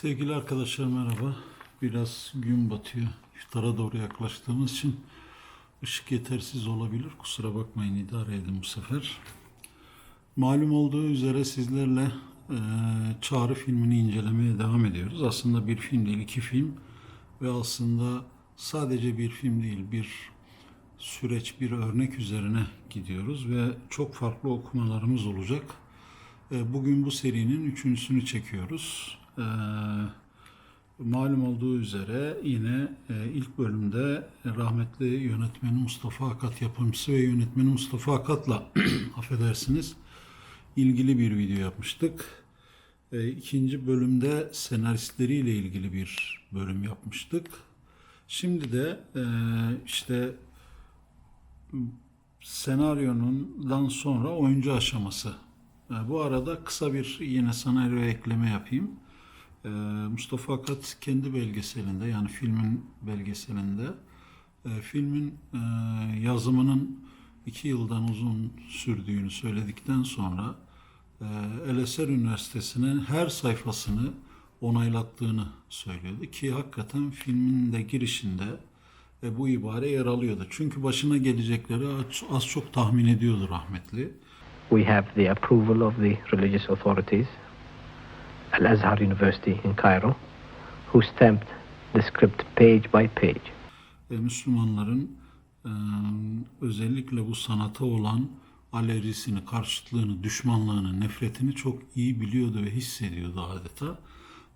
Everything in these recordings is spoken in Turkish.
Sevgili arkadaşlar merhaba. Biraz gün batıyor. İftara doğru yaklaştığımız için ışık yetersiz olabilir. Kusura bakmayın idare edin bu sefer. Malum olduğu üzere sizlerle e, Çağrı filmini incelemeye devam ediyoruz. Aslında bir film değil, iki film ve aslında sadece bir film değil, bir süreç, bir örnek üzerine gidiyoruz ve çok farklı okumalarımız olacak. E, Bugün bu serinin üçüncüsünü çekiyoruz. E, Malum olduğu üzere yine e, ilk bölümde rahmetli yönetmeni Mustafa Akat yapımcısı ve yönetmeni Mustafa Akat'la affedersiniz ilgili bir video yapmıştık. E, İkinci bölümde senaristleriyle ilgili bir bölüm yapmıştık. Şimdi de e, işte senaryonundan sonra oyuncu aşaması. E, Bu arada kısa bir yine senaryo ekleme yapayım. E, Mustafa Akat kendi belgeselinde yani filmin belgeselinde e, filmin e, yazımının iki yıldan uzun sürdüğünü söyledikten sonra El Eser Üniversitesi'nin her sayfasını onaylattığını söylüyordu ki hakikaten filmin de girişinde e, bu ibare yer alıyordu. Çünkü başına gelecekleri az, az çok tahmin ediyordu rahmetli. We have the approval of the religious authorities, Al Azhar University in Cairo, who stamped the script page by page. e, Müslümanların e, özellikle bu sanata olan alerjisini, karşıtlığını, düşmanlığını, nefretini çok iyi biliyordu ve hissediyordu adeta.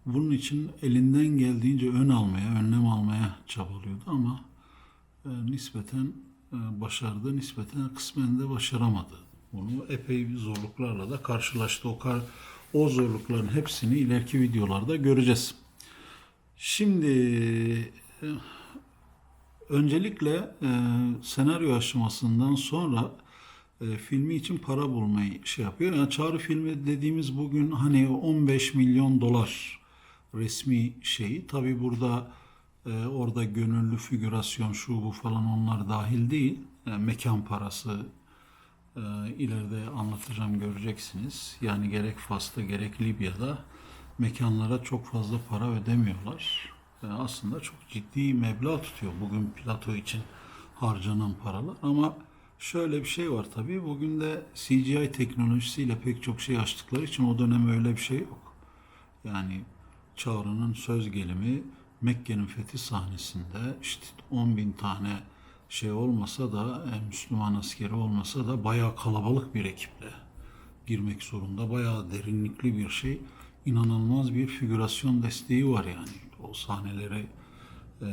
Bunun için elinden geldiğince ön almaya, önlem almaya çabalıyordu ama e, nispeten e, başardı, nispeten kısmen de başaramadı. Bunu epey bir zorluklarla da karşılaştı. O, kar, o zorlukların hepsini ileriki videolarda göreceğiz. Şimdi e, Öncelikle e, senaryo aşamasından sonra e, filmi için para bulmayı şey yapıyor. Yani Çağrı filmi dediğimiz bugün hani 15 milyon dolar resmi şeyi. Tabi burada e, orada gönüllü figürasyon şu bu falan onlar dahil değil. Yani mekan parası e, ileride anlatacağım göreceksiniz. Yani gerek Fas'ta gerek Libya'da mekanlara çok fazla para ödemiyorlar. E, aslında çok ciddi meblağ tutuyor bugün plato için harcanan paralar. Ama şöyle bir şey var tabii. Bugün de CGI teknolojisiyle pek çok şey açtıkları için o dönem öyle bir şey yok. Yani Çağrı'nın söz gelimi Mekke'nin fethi sahnesinde işte 10 bin tane şey olmasa da e, Müslüman askeri olmasa da bayağı kalabalık bir ekiple girmek zorunda. Bayağı derinlikli bir şey. İnanılmaz bir figürasyon desteği var yani. O sahneleri e,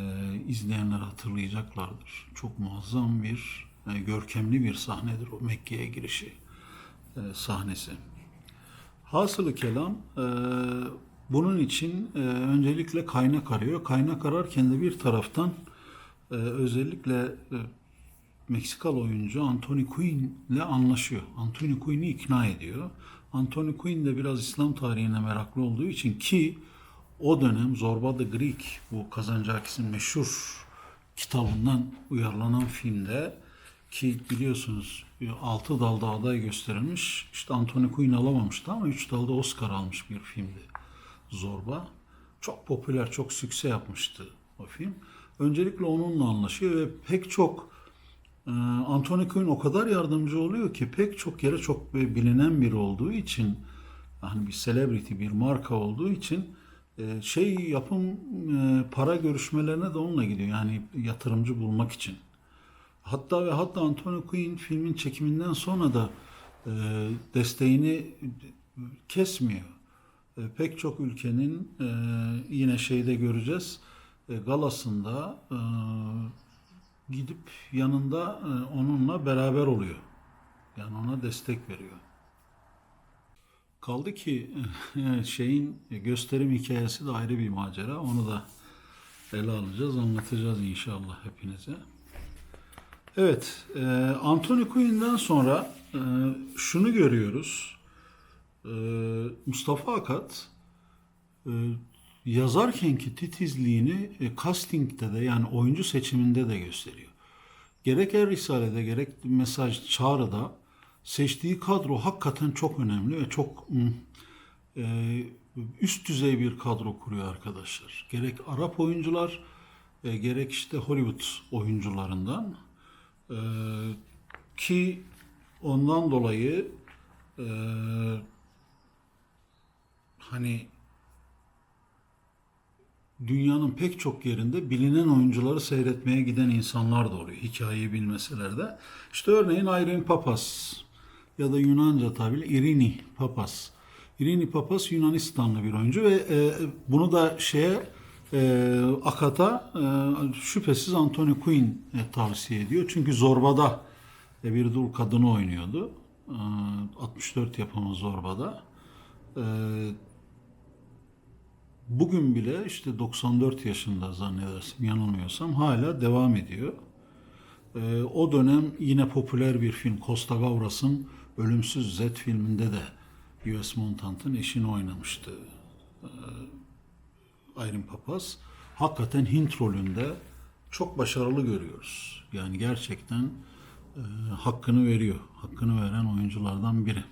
izleyenler hatırlayacaklardır. Çok muazzam bir, e, görkemli bir sahnedir o Mekke'ye girişi e, sahnesi. Hasılı kelam e, bunun için e, öncelikle kaynak arıyor. Kaynak ararken de bir taraftan e, özellikle e, Meksikalı oyuncu Anthony Quinn ile anlaşıyor. Anthony Quinn'i ikna ediyor. Anthony Quinn de biraz İslam tarihine meraklı olduğu için ki o dönem Zorba the Greek bu Kazancakis'in meşhur kitabından uyarlanan filmde ki biliyorsunuz altı dalda aday gösterilmiş. İşte Anthony Quinn alamamıştı ama üç dalda Oscar almış bir filmdi Zorba. Çok popüler, çok sükse yapmıştı o film. Öncelikle onunla anlaşıyor ve pek çok e, Anthony Quinn o kadar yardımcı oluyor ki pek çok yere çok bilinen biri olduğu için hani bir celebrity, bir marka olduğu için e, şey yapım e, para görüşmelerine de onunla gidiyor. Yani yatırımcı bulmak için. Hatta ve hatta Anthony Quinn filmin çekiminden sonra da e, desteğini kesmiyor. E, pek çok ülkenin e, yine şeyde göreceğiz galasında e, gidip yanında e, onunla beraber oluyor. Yani ona destek veriyor. Kaldı ki e, şeyin gösterim hikayesi de ayrı bir macera. Onu da ele alacağız, anlatacağız inşallah hepinize. Evet, e, Anthony Quinn'den sonra e, şunu görüyoruz. E, Mustafa Akat e, yazarkenki titizliğini e, castingde de yani oyuncu seçiminde de gösteriyor. Gerek Er Risale'de gerek mesaj çağrıda seçtiği kadro hakikaten çok önemli ve çok mm, e, üst düzey bir kadro kuruyor arkadaşlar. Gerek Arap oyuncular, e, gerek işte Hollywood oyuncularından. E, ki ondan dolayı e, hani dünyanın pek çok yerinde bilinen oyuncuları seyretmeye giden insanlar da oluyor. Hikayeyi bilmeseler de. İşte örneğin Irene Papas ya da Yunanca tabiri Irini Papas. Irini Papas Yunanistanlı bir oyuncu ve e, bunu da şeye e, Akat'a e, şüphesiz Anthony Quinn e, tavsiye ediyor. Çünkü Zorba'da e, bir dul kadını oynuyordu. E, 64 yapımı Zorba'da. E, bugün bile işte 94 yaşında zannedersem yanılmıyorsam hala devam ediyor. Ee, o dönem yine popüler bir film Costa Gavras'ın Ölümsüz Z filminde de U.S. Montant'ın eşini oynamıştı. Ee, Irene Papas. Hakikaten Hint rolünde çok başarılı görüyoruz. Yani gerçekten e, hakkını veriyor. Hakkını veren oyunculardan biri.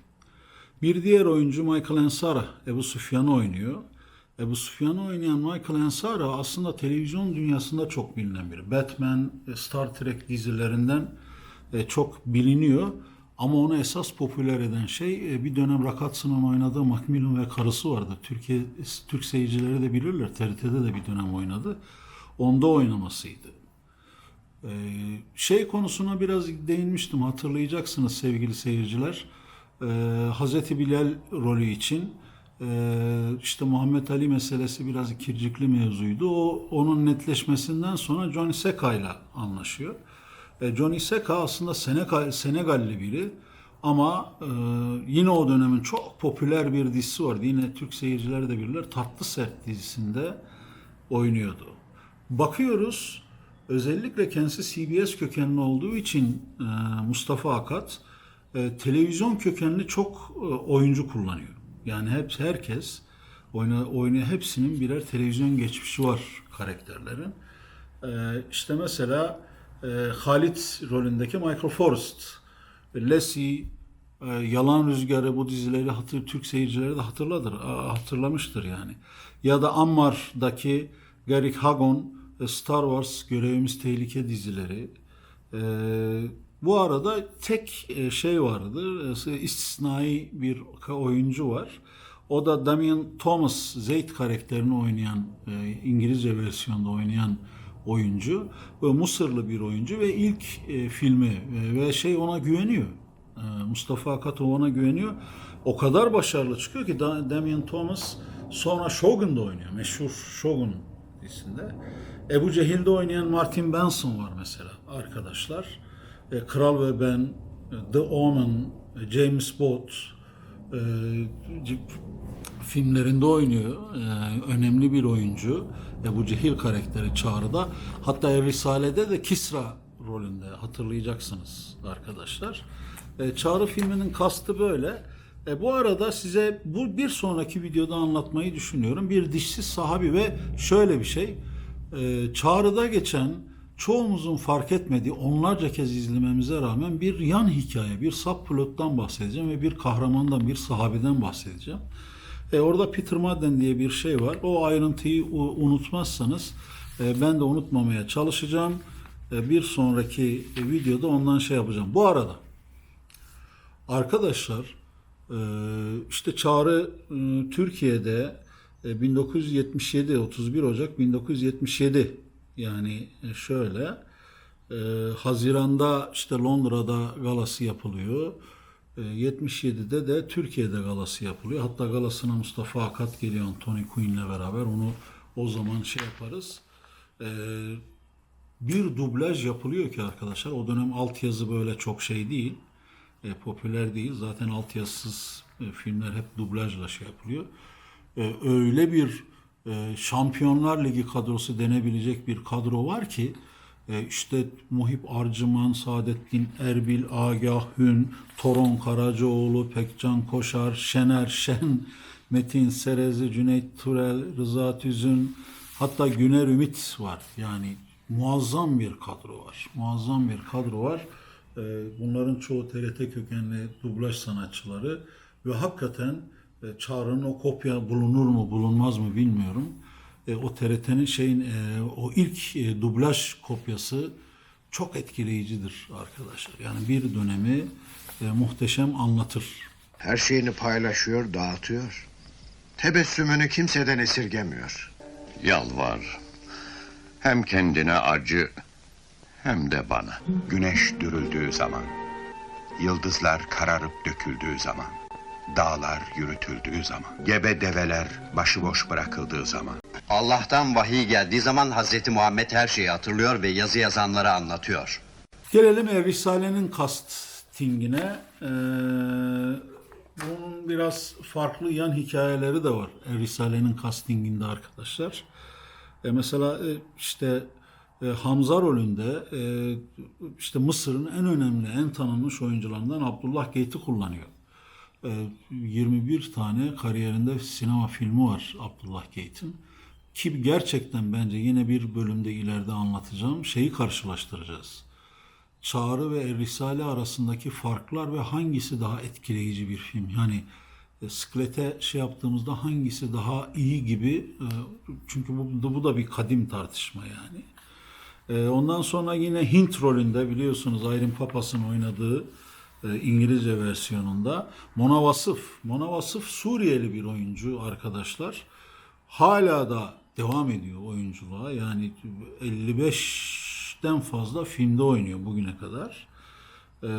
Bir diğer oyuncu Michael Ansara, Ebu Sufyan'ı oynuyor. Ebu Sufyan'ı oynayan Michael Ansara aslında televizyon dünyasında çok bilinen biri. Batman, e, Star Trek dizilerinden e, çok biliniyor. Ama onu esas popüler eden şey e, bir dönem Rakatsı'nın oynadığı Macmillan ve karısı vardı. Türkiye Türk seyircileri de bilirler. TRT'de de bir dönem oynadı. Onda oynamasıydı. Şey konusuna biraz değinmiştim hatırlayacaksınız sevgili seyirciler. Hazreti Bilal rolü için işte Muhammed Ali meselesi biraz ikircikli mevzuydu. O onun netleşmesinden sonra Johnny Seka ile anlaşıyor. E, Johnny Seka aslında Senegal, Senegalli biri ama e, yine o dönemin çok popüler bir dizisi vardı. Yine Türk seyirciler de bilirler. Tatlı Sert dizisinde oynuyordu. Bakıyoruz özellikle kendisi CBS kökenli olduğu için e, Mustafa Akat e, televizyon kökenli çok e, oyuncu kullanıyor. Yani hep herkes oyna, oyna hepsinin birer televizyon geçmişi var karakterlerin. E, işte mesela e, Halit rolündeki Michael Forrest, Lassie, e, Yalan Rüzgarı bu dizileri hatır, Türk seyircileri de hatırladır, hatırlamıştır yani. Ya da Ammar'daki Garrick Hagon, e, Star Wars Görevimiz Tehlike dizileri. E, bu arada tek e, şey vardı, e, istisnai bir oyuncu var. O da Damien Thomas, Zeyd karakterini oynayan, e, İngilizce versiyonda oynayan oyuncu. Ve Mısırlı bir oyuncu ve ilk filmi ve şey ona güveniyor. Mustafa Akatov ona güveniyor. O kadar başarılı çıkıyor ki Da- Damien Thomas sonra Shogun'da oynuyor. Meşhur Shogun dizisinde. Ebu Cehil'de oynayan Martin Benson var mesela arkadaşlar. E, Kral ve Ben, e, The Omen, e, James Bond e, filmlerinde oynuyor. E, önemli bir oyuncu. Ebu Cehil karakteri Çağrı'da. Hatta Risale'de de Kisra rolünde hatırlayacaksınız arkadaşlar. E, Çağrı filminin kastı böyle. E, bu arada size bu bir sonraki videoda anlatmayı düşünüyorum. Bir dişsiz sahabi ve şöyle bir şey. E, Çağrı'da geçen çoğumuzun fark etmediği onlarca kez izlememize rağmen bir yan hikaye, bir subplottan bahsedeceğim ve bir kahramandan, bir sahabeden bahsedeceğim. E, orada Peter Madden diye bir şey var. O ayrıntıyı unutmazsanız e, ben de unutmamaya çalışacağım. E, bir sonraki videoda ondan şey yapacağım. Bu arada arkadaşlar e, işte Çağrı e, Türkiye'de e, 1977 31 Ocak 1977 yani e, şöyle e, Haziran'da işte Londra'da galası yapılıyor. E, 77'de de Türkiye'de galası yapılıyor. Hatta galasına Mustafa Akat geliyor Tony Quinn'le beraber. Onu o zaman şey yaparız. E, bir dublaj yapılıyor ki arkadaşlar. O dönem altyazı böyle çok şey değil. E, popüler değil. Zaten altyazısız e, filmler hep dublajla şey yapılıyor. E, öyle bir e, Şampiyonlar Ligi kadrosu denebilecek bir kadro var ki e, işte Muhip Arcıman, Saadettin Erbil, Agah Hün, Toron Karacaoğlu, Pekcan Koşar, Şener Şen, Metin Serezi, Cüneyt Turel, Rıza Tüzün, hatta Güner Ümit var. Yani muazzam bir kadro var. Muazzam bir kadro var. E, bunların çoğu TRT kökenli dublaj sanatçıları ve hakikaten E, Çağrı'nın o kopya bulunur mu bulunmaz mı bilmiyorum. E, o TRT'nin şeyin e, o ilk e, dublaj kopyası çok etkileyicidir arkadaşlar. Yani bir dönemi e, muhteşem anlatır. Her şeyini paylaşıyor, dağıtıyor. Tebessümünü kimseden esirgemiyor. Yalvar. Hem kendine acı hem de bana. Güneş dürüldüğü zaman, yıldızlar kararıp döküldüğü zaman, dağlar yürütüldüğü zaman, gebe develer başıboş bırakıldığı zaman, Allah'tan vahiy geldiği zaman Hazreti Muhammed her şeyi hatırlıyor ve yazı yazanlara anlatıyor. Gelelim Er Risale'nin castingine. Ee, bunun biraz farklı yan hikayeleri de var Er Risale'nin castinginde arkadaşlar. E, mesela e, işte e, Hamza rolünde e, işte Mısır'ın en önemli, en tanınmış oyuncularından Abdullah Gate'i kullanıyor. E, 21 tane kariyerinde sinema filmi var Abdullah Gate'in. Ki gerçekten bence yine bir bölümde ileride anlatacağım şeyi karşılaştıracağız. Çağrı ve Risale arasındaki farklar ve hangisi daha etkileyici bir film? Yani e, Sklet'e şey yaptığımızda hangisi daha iyi gibi e, çünkü bu, bu da bir kadim tartışma yani. E, Ondan sonra yine Hint rolünde biliyorsunuz Ayrin Papas'ın oynadığı e, İngilizce versiyonunda Mona Vasıf. Mona Vasıf Suriyeli bir oyuncu arkadaşlar. Hala da devam ediyor oyunculuğa. Yani 55'ten fazla filmde oynuyor bugüne kadar. E,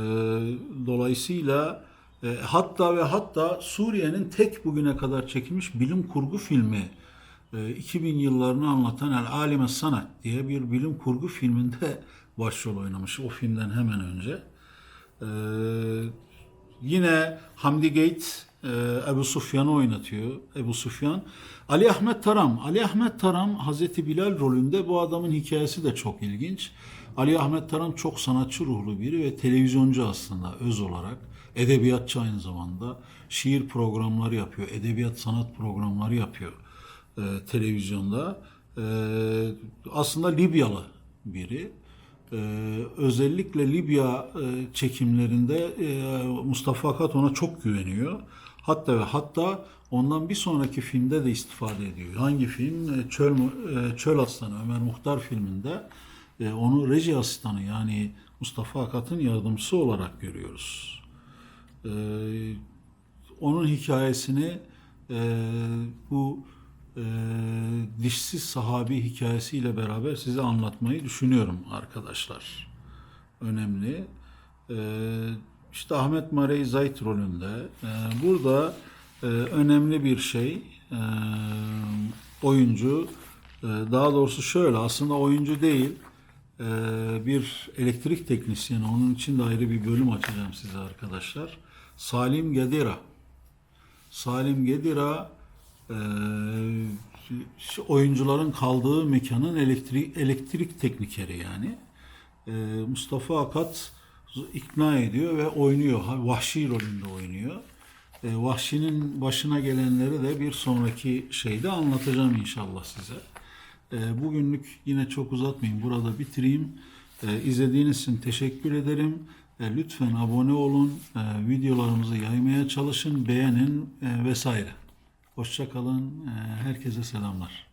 dolayısıyla e, hatta ve hatta Suriye'nin tek bugüne kadar çekilmiş bilim kurgu filmi e, 2000 yıllarını anlatan El Alime Sanat diye bir bilim kurgu filminde başrol oynamış o filmden hemen önce. E, yine Hamdi Gate e, Ebu Sufyan'ı oynatıyor. Ebu Sufyan. Ali Ahmet Taram. Ali Ahmet Taram Hazreti Bilal rolünde bu adamın hikayesi de çok ilginç. Ali Ahmet Taram çok sanatçı ruhlu biri ve televizyoncu aslında öz olarak. Edebiyatçı aynı zamanda. Şiir programları yapıyor. Edebiyat sanat programları yapıyor e, televizyonda. E, aslında Libyalı biri. Ee, özellikle Libya e, çekimlerinde e, Mustafa Akat ona çok güveniyor. Hatta ve hatta ondan bir sonraki filmde de istifade ediyor. Hangi film? E, Çöl, Çöl Aslanı Ömer Muhtar filminde onu reji asistanı yani Mustafa Akat'ın yardımcısı olarak görüyoruz. Onun hikayesini bu e, dişsiz sahabi hikayesiyle beraber size anlatmayı düşünüyorum arkadaşlar. Önemli. Ee, işte Ahmet Marey Zayt rolünde. Ee, burada e, önemli bir şey e, oyuncu e, daha doğrusu şöyle aslında oyuncu değil e, bir elektrik teknisyeni onun için de ayrı bir bölüm açacağım size arkadaşlar. Salim Gedira. Salim Gedira e, oyuncuların kaldığı mekanın elektrik elektrik teknikeri yani. E, Mustafa Akat ikna ediyor ve oynuyor. Vahşi rolünde oynuyor. E, Vahşi'nin başına gelenleri de bir sonraki şeyde anlatacağım inşallah size. E, bugünlük yine çok uzatmayayım. Burada bitireyim. E, izlediğiniz için teşekkür ederim. E, lütfen abone olun. E, videolarımızı yaymaya çalışın. Beğenin e, vesaire. Hoşça kalın. Herkese selamlar.